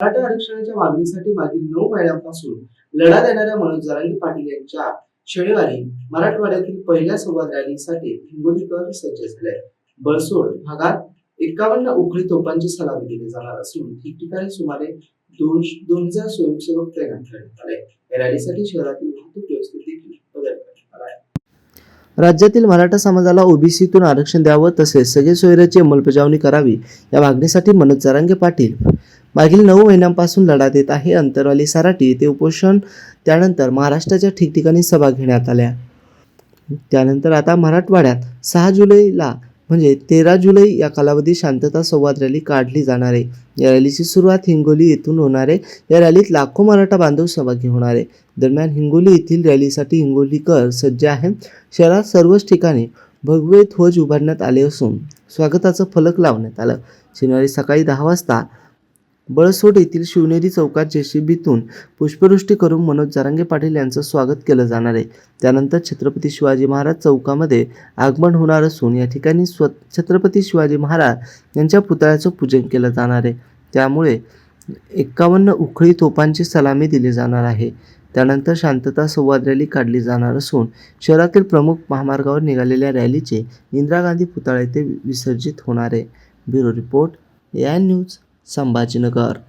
मराठा आरक्षणाच्या मागणीसाठी मागील नऊ महिन्यांपासून लढा देणाऱ्या मनोज जरांगी पाटील यांच्या शनिवारी मराठवाड्यातील पहिल्या संवाद रॅलीसाठी हिंगोलीकर सज्ज झाले. बळसोड भागात एकावन्न उखळी तोफांची सलामी दिली जाणार असून ठिकठिकाणी सुमारे दोन दोन हजार स्वयंसेवक तैनात करण्यात आले. या रॅलीसाठी शहरातील वाहतूक व्यवस्थेत देखील बदल करण्यात आला आहे. राज्यातील मराठा समाजाला ओबीसीतून आरक्षण द्यावं तसेच सगळे सोयऱ्याची अंमलबजावणी करावी या मागणीसाठी मनोज जरांगे पाटील मागील नऊ महिन्यांपासून लढा देत आहे अंतरवाली सराटी येथे उपोषण त्यानंतर महाराष्ट्राच्या ठिकठिकाणी सभा घेण्यात आल्या. त्यानंतर आता मराठवाड्यात सहा जुलैला म्हणजे तेरा जुलै या कालावधी शांतता संवाद रॅली काढली जाणार आहे. या रॅलीची सुरुवात हिंगोली येथून होणार आहे. या रॅलीत लाखो मराठा बांधव सहभागी होणार आहे. दरम्यान हिंगोली येथील रॅलीसाठी हिंगोलीकर सज्ज आहे शहरात सर्वच ठिकाणी भगवे ध्वज उभारण्यात आले असून स्वागताचं फलक लावण्यात आलं. शनिवारी सकाळी दहा वाजता बळसोड येथील शिवनेरी चौकात जेसीबीतून पुष्पवृष्टी करून मनोज जारंगे पाटील यांचं स्वागत केलं जाणार आहे. त्यानंतर छत्रपती शिवाजी महाराज चौकामध्ये आगमन होणार असून या ठिकाणी स्व छत्रपती शिवाजी महाराज यांच्या पुतळ्याचं पूजन केलं जाणार आहे. त्यामुळे एक्कावन्न उखळी तोफांची सलामी दिली जाणार आहे. त्यानंतर शांतता संवाद रॅली काढली जाणार असून शहरातील प्रमुख महामार्गावर निघालेल्या रॅलीचे इंदिरा गांधी पुतळा येथे विसर्जित होणार आहे. ब्युरो रिपोर्ट या न्यूज. संभाजीनगर